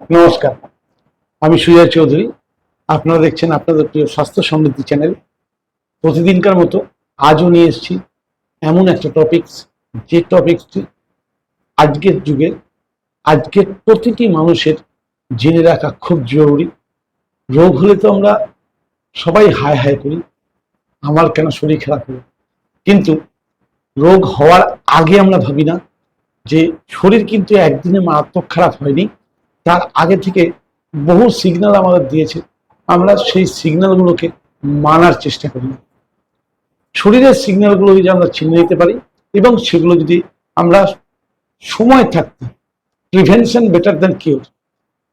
নমস্কার, আমি সুজয় চৌধুরী। আপনারা দেখছেন আপনাদের প্রিয় স্বাস্থ্য সমৃদ্ধি চ্যানেল। প্রতিদিনকার মতো আজও নিয়ে এসেছি এমন একটা টপিকস যে টপিকসটি আজকের যুগে, আজকের প্রতিটি মানুষের জেনে রাখা খুব জরুরি। রোগ হলে তো আমরা সবাই হায় হায় করি, আমার কেন শরীর খারাপ হলো? কিন্তু রোগ হওয়ার আগে আমরা ভাবি না যে শরীর কিন্তু একদিনে মারাত্মক খারাপ হয়নি। তার আগে থেকে বহু সিগন্যাল আমাদের দিয়েছে। আমরা সেই সিগন্যালগুলোকে মানার চেষ্টা করি। শরীরের সিগন্যালগুলো যদি আমরা চিনে নিতে পারি এবং সেগুলো যদি আমরা সময় থাকতে প্রিভেনশন বেটার দ্যান কিওর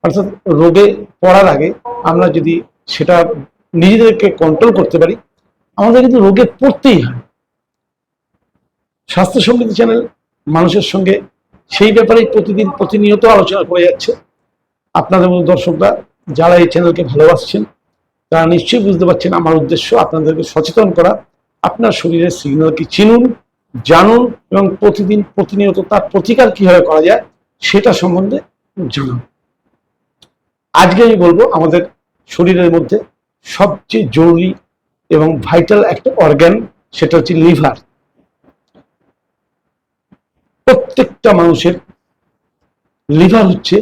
অর্থাৎ রোগে পড়ার আগে আমরা যদি সেটা নিজেদেরকে কন্ট্রোল করতে পারি, আমাদের কিন্তু রোগে পড়তেই হয়। স্বাস্থ্য সমৃদ্ধি চ্যানেল মানুষের সঙ্গে সেই ব্যাপারে প্রতিদিন প্রতিনিয়ত আলোচনা করে যাচ্ছে। আপনাদের মতো দর্শকরা যারা এই চ্যানেলকে ভালোবাসছেন, তারা নিশ্চয়ই বুঝতে পারছেন আমার উদ্দেশ্য আপনাদেরকে সচেতন করা। আপনার শরীরের সিগন্যালকে চিনুন, জানুন এবং প্রতিদিন প্রতিনিয়ত তার প্রতিকার কীভাবে করা যায় সেটা সম্বন্ধে জানুন। আজকে আমি বলব আমাদের শরীরের মধ্যে সবচেয়ে জরুরি এবং ভাইটাল একটা অর্গান সেটা হচ্ছে লিভার প্রত্যেকটা মানুষের লিভার হচ্ছে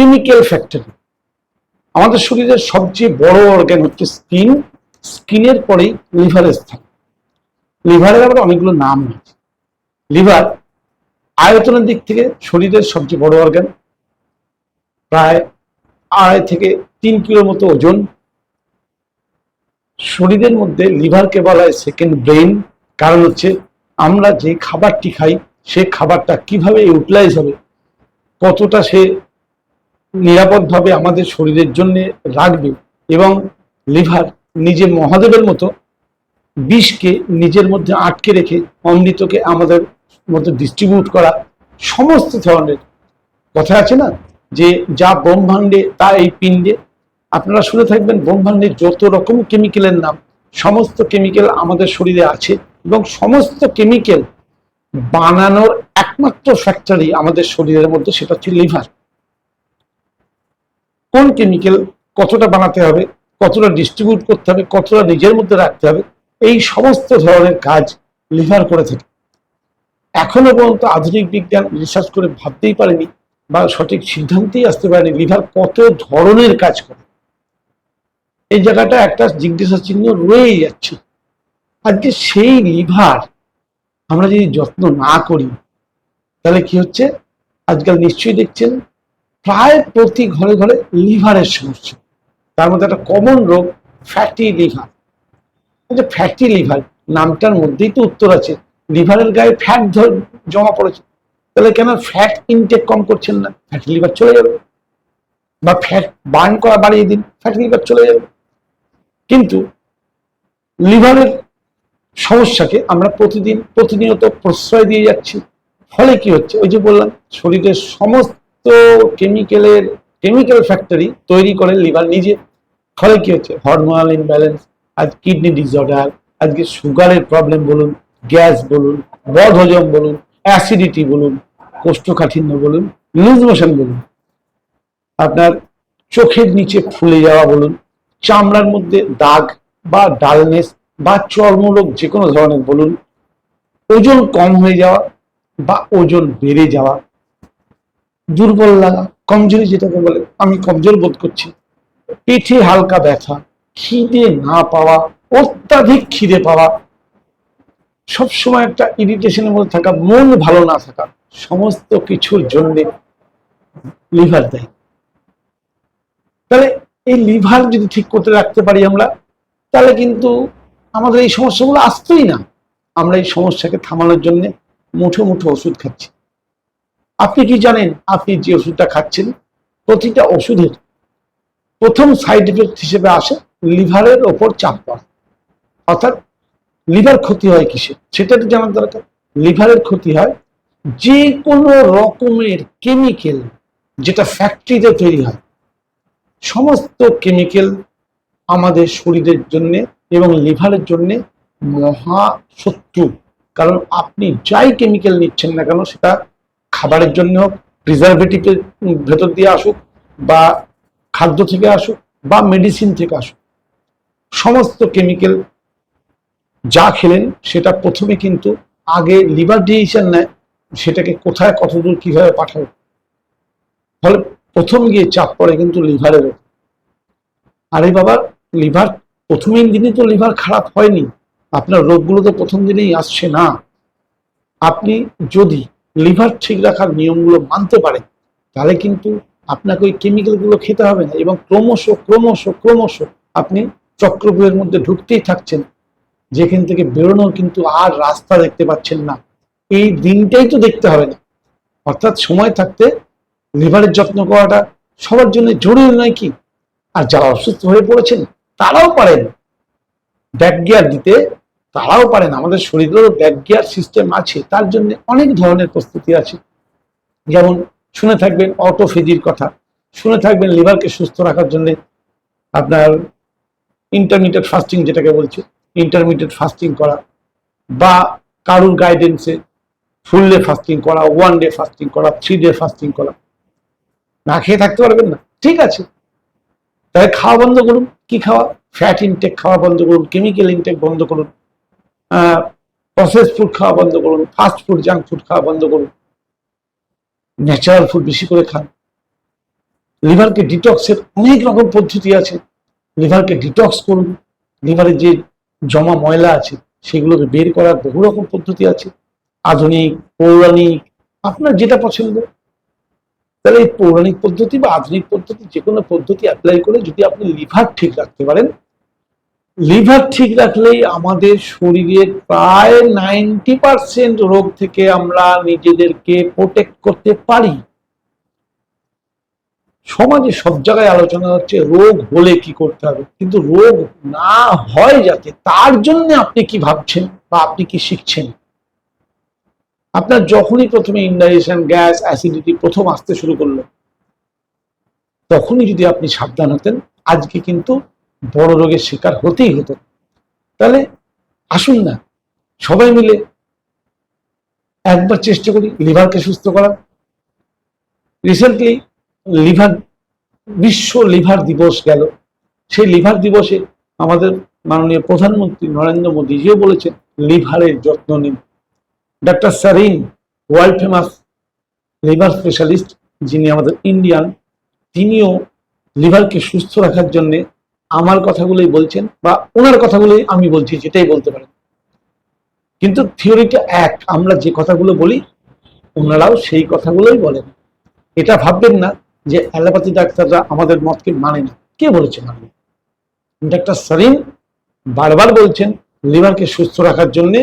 কেমিক্যাল ফ্যাক্টরি আমাদের শরীরের সবচেয়ে বড় অর্গান হচ্ছে স্কিন স্কিনের পরেই লিভারের স্থান। লিভারের আবার অনেকগুলো নাম আছে লিভার আয়তনের দিক থেকে শরীরের সবচেয়ে বড় অর্গান প্রায় আড়াই থেকে তিন কিলোর মতো ওজন। শরীরের মধ্যে লিভারকে বলা হয় সেকেন্ড ব্রেইন কারণ হচ্ছে আমরা যে খাবারটি খাই, সে খাবারটা কীভাবে ইউটিলাইজ হবে, কতটা সে নিরাপদভাবে আমাদের শরীরের জন্য রাখবে এবং লিভার নিজে মহাদেবের মতো বিষকে নিজের মধ্যে আটকে রেখে অমৃতকে আমাদের মধ্যে ডিস্ট্রিবিউট করা সমস্ত ধরনের কথা আছে না? যে যা ব্রহ্মাণ্ডে, তা এই পিণ্ডে। আপনারা শুনে থাকবেন ব্রহ্মাণ্ডে যত রকম কেমিক্যালের নাম, সমস্ত কেমিক্যাল আমাদের শরীরে আছে এবং সমস্ত কেমিক্যাল বানানোর একমাত্র ফ্যাক্টরি আমাদের শরীরের মধ্যে সেটা হচ্ছে লিভার। কোন কেমিক্যাল কতটা বানাতে হবে, কতটা ডিস্ট্রিবিউট করতে হবে, কতটা নিজের মধ্যে রাখতে হবে, এই সমস্ত ধরনের কাজ লিভার করে থাকে। এখনও পর্যন্ত আধুনিক বিজ্ঞান রিসার্চ করে ভাবতেই পারেনি বা সঠিক সিদ্ধান্তেই আসতে পারেনি লিভার কত ধরনের কাজ করে। এই জায়গাটা একটা জিজ্ঞাসা চিহ্ন রয়েই যাচ্ছে। আজকে সেই লিভার আমরা যদি যত্ন না করি, তাহলে কি হচ্ছে? আজকাল নিশ্চয়ই দেখছেন প্রায় প্রতি ঘরে ঘরে লিভারের সমস্যা। তার মধ্যে একটা কমন রোগ ফ্যাটি লিভার যে ফ্যাটি লিভার নামটার মধ্যেই তো উত্তর আছে। লিভারের গায়ে ফ্যাট জমা পড়েছে। তাহলে কেন ফ্যাট ইনটেক কম করছেন না? ফ্যাটি লিভার চলে যাবে। বা ফ্যাট বার্ন করা বাড়িয়ে দিন ফ্যাটি লিভার চলে যাবে। কিন্তু লিভারের সমস্যাকে আমরা প্রতিদিন, প্রতিনিয়ত প্রশ্রয় দিয়ে যাচ্ছি। ফলে কি হচ্ছে? ওই যে বললাম, শরীরের সমস্ত কেমিক্যালের কেমিক্যাল ফ্যাক্টরি তৈরি করে লিভার। নিজে, ফলে কি হচ্ছে? হরমোনাল ইমব্যালেন্স আজ কিডনি ডিসঅর্ডার আজকে সুগারের প্রবলেম বলুন গ্যাস বলুন, বদ হজম বলুন অ্যাসিডিটি বলুন, কোষ্ঠকাঠিন্য বলুন লুজ মোশন বলুন। আপনার চোখের নিচে ফুলে যাওয়া বলুন, চামড়ার মধ্যে দাগ বা ডালনেস বা চর্মরোগ যে কোনো ধরনের বলুন, ওজন কম হয়ে যাওয়া বা ওজন বেড়ে যাওয়া দুর্বল লাগা, কমজোরি যেটাকে বলে, আমি কমজোর বোধ করছি। পেটে হালকা ব্যথা, খিদে না পাওয়া, অত্যাধিক খিদে পাওয়া, সবসময় একটা ইরিটেশনের মধ্যে থাকা, মন ভালো না থাকা, সমস্ত কিছুর জন্য লিভার দেয়। তাহলে এই লিভার যদি ঠিক করতে রাখতে পারি আমরা, তাহলে কিন্তু আমাদের এই সমস্যাগুলো আসতোই না। আমরা এই সমস্যাকে থামানোর জন্য মুঠো মুঠো ওষুধ খাচ্ছি। আপনি কি জানেন আপনি যে ওষুধটা খাচ্ছেন? প্রতিটা ওষুধের প্রথম সাইড এফেক্ট হিসেবে আসে লিভারের ওপর চাপ পড়া। অর্থাৎ লিভার ক্ষতি হয় কিসে? সেটা তো জানার দরকার। লিভারের ক্ষতি হয় যে কোনো রকমের কেমিক্যাল যেটা ফ্যাক্টরিতে তৈরি হয়। সমস্ত কেমিক্যাল আমাদের শরীরের জন্য এবং লিভারের জন্য মহা শত্রু। কারণ আপনি যাই কেমিক্যাল নিচ্ছেন না কেন সেটা খাবারের জন্য হোক প্রিজারভেটিভের ভেতর দিয়ে আসুক বা খাদ্য থেকে আসুক বা মেডিসিন থেকে আসুক, সমস্ত কেমিক্যাল যা খেলেন সেটা প্রথমে কিন্তু আগে লিভার ডিসিশন নেয়, সেটাকে কোথায়, কতদূর, কীভাবে পাঠাবে? ফলে প্রথম গিয়ে চাপ পড়ে কিন্তু লিভারের আরে বাবা লিভার প্রথমের দিনই তো লিভার খারাপ হয়নি। আপনার রোগগুলো তো প্রথম দিনেই আসছে না। আপনি যদি লিভার ঠিক রাখার নিয়মগুলো মানতে পারেন তাহলে কিন্তু আপনাকে ওই কেমিক্যালগুলো খেতে হবে না এবং ক্রমশ ক্রমশ ক্রমশ আপনি চক্রব্যূহের মধ্যে ঢুকতেই থাকছেন, যেখান থেকে বেরোনোর কিন্তু আর রাস্তা দেখতে পাচ্ছেন না। এই দিনটাই তো দেখতে হবে না। অর্থাৎ সময় থাকতে লিভারের যত্ন করাটা সবার জন্য জরুরি নয় কি? আর যারা অসুস্থ হয়ে পড়েছেন, তারাও পারেন। ব্যাক গিয়ার দিতে তারাও পারেন। আমাদের শরীরেরও ব্যাক গিয়ার সিস্টেম আছে। তার জন্য অনেক ধরনের প্রস্তুতি আছে। যেমন শুনে থাকবেন অটোফেজির কথা। শুনে থাকবেন লিভারকে সুস্থ রাখার জন্য আপনার ইন্টারমিডিয়েট ফাস্টিং যেটাকে বলছে ইন্টারমিডিয়েট ফাস্টিং করা বা কারুর গাইডেন্সে ফুল ডে ফাস্টিং করা ওয়ান ডে ফাস্টিং করা থ্রি ডে ফাস্টিং করা। না খেয়ে থাকতে পারবেন না। ঠিক আছে। তাহলে খাওয়া বন্ধ করুন। কি খাওয়া? ফ্যাট ইনটেক খাওয়া বন্ধ করুন। কেমিক্যাল ইনটেক বন্ধ করুন। প্রসেস ফুড খাওয়া বন্ধ করুন ফাস্ট ফুড জাঙ্ক ফুড খাওয়া বন্ধ করুন। ন্যাচারাল ফুড বেশি করে খান। লিভারকে ডিটক্সের অনেক রকম পদ্ধতি আছে। লিভারকে ডিটক্স করুন। লিভারের যে জমা ময়লা আছে, সেগুলোকে বের করার বহু রকম পদ্ধতি আছে। আধুনিক, পৌরাণিক, আপনার যেটা পছন্দ। তাহলে এই পৌরাণিক পদ্ধতি বা আধুনিক পদ্ধতি যে কোনো পদ্ধতি অ্যাপ্লাই করে যদি আপনি লিভার ঠিক রাখতে পারেন লিভার ঠিক রাখলেই আমাদের শরীরের প্রায় নাইনটি পার্সেন্ট রোগ থেকে আমরা নিজেদেরকে প্রোটেক্ট করতে পারি। সমাজে সব জায়গায় আলোচনা হচ্ছে রোগ হলে কি করতে হবে, কিন্তু রোগ না হয় যাতে তার জন্য আপনি কি ভাবছেন বা আপনি কি শিখছেন? আপনার যখনই প্রথমে ইন্ডাইজেশন গ্যাস অ্যাসিডিটি প্রথম আসতে শুরু করল, তখনই যদি আপনি সাবধান হতেন, আজকে কিন্তু বড় রোগের শিকার হতেই হতো। তাহলে আসুন না, সবাই মিলে একবার চেষ্টা করি লিভারকে সুস্থ করার। রিসেন্টলি লিভার, বিশ্ব লিভার দিবস গেল। সেই লিভার দিবসে আমাদের মাননীয় প্রধানমন্ত্রী নরেন্দ্র মোদীজিও বলেছেন, লিভারের যত্ন নিন। Doctor Sarin, world famous liver specialist যিনি আমাদের ইন্ডিয়ান, তিনিও লিভারকে সুস্থ রাখার জন্য আমার কথাগুলোই বলছেন বা ওনার কথাগুলোই আমি বলছি, যেটাই বলতে পারেন। কিন্তু থিওরিটা এক, আমরা যে কথাগুলো বলি, ওনারাও সেই কথাগুলোই বলেন। এটা ভাববেন না যে অ্যালোপ্যাথি ডাক্তাররা আমাদের মতকে মানে না। কে বলেছে মানে? ডাক্তার সরিন বারবার বলছেন, লিভারকে সুস্থ রাখার জন্য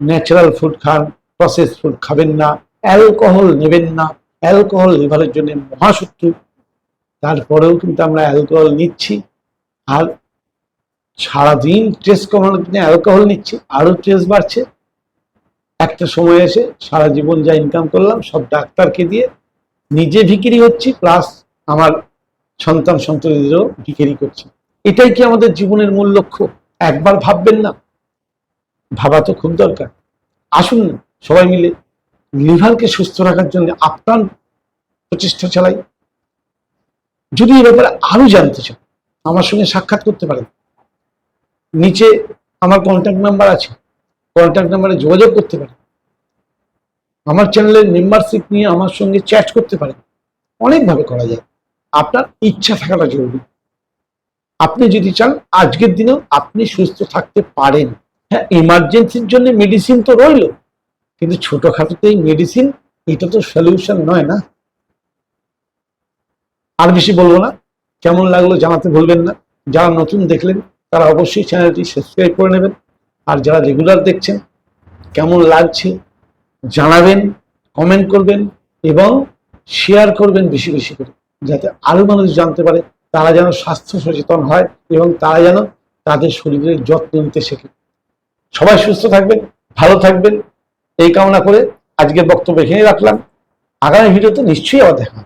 ন্যাচারাল ফুড খান প্রসেস ফুড খাবেন না অ্যালকোহল নেবেন না অ্যালকোহল লিভারের জন্য মহাশত্রু। তারপরেও কিন্তু আমরা অ্যালকোহল নিচ্ছি। আর সারাদিন স্ট্রেস কমানোর জন্য অ্যালকোহল নিচ্ছি আরও স্ট্রেস বাড়ছে। একটা সময় এসে সারা জীবন যা ইনকাম করলাম, সব ডাক্তারকে দিয়ে নিজে ভিকিরি হচ্ছি প্লাস আমার সন্তান সন্ততিদেরও ভিকিরি করছি। এটাই কি আমাদের জীবনের মূল লক্ষ্য? একবার ভাববেন না। ভাবা তো খুব দরকার। আসুন সবাই মিলে লিভারকে সুস্থ রাখার জন্য আপ্রাণ প্রচেষ্টা চালাই। যদি এ ব্যাপারে আরও জানতে চান আমার সঙ্গে সাক্ষাৎ করতে পারেন। নিচে আমার কন্ট্যাক্ট নাম্বার আছে। কন্ট্যাক্ট নাম্বারে যোগাযোগ করতে পারেন। আমার চ্যানেলের মেম্বারশিপ নিয়ে আমার সঙ্গে চ্যাট করতে পারেন। অনেকভাবে করা যায়। আপনার ইচ্ছা থাকাটা জরুরি। আপনি যদি চান, আজকের দিনেও আপনি সুস্থ থাকতে পারেন। হ্যাঁ ইমার্জেন্সির জন্য মেডিসিন তো রইল। কিন্তু ছোটখাটোতে এই মেডিসিন এটা তো সলিউশন নয় না। আর বেশি বলব না। কেমন লাগল জানাতে ভুলবেন না। যারা নতুন দেখলেন, তারা অবশ্যই চ্যানেলটি সাবস্ক্রাইব করে নেবেন। আর যারা রেগুলার দেখছেন, কেমন লাগছে জানাবেন, কমেন্ট করবেন এবং শেয়ার করবেন বেশি বেশি করে, যাতে আরও মানুষ জানতে পারে তারা যেন স্বাস্থ্য সচেতন হয় এবং তারা যেন তাদের শরীরের যত্ন নিতে শেখে। সবাই সুস্থ থাকবেন, ভালো থাকবেন, এই কামনা করে আজকের বক্তব্য এখানেই রাখলাম। আগামী ভিডিওতে নিশ্চয়ই আবার দেখা।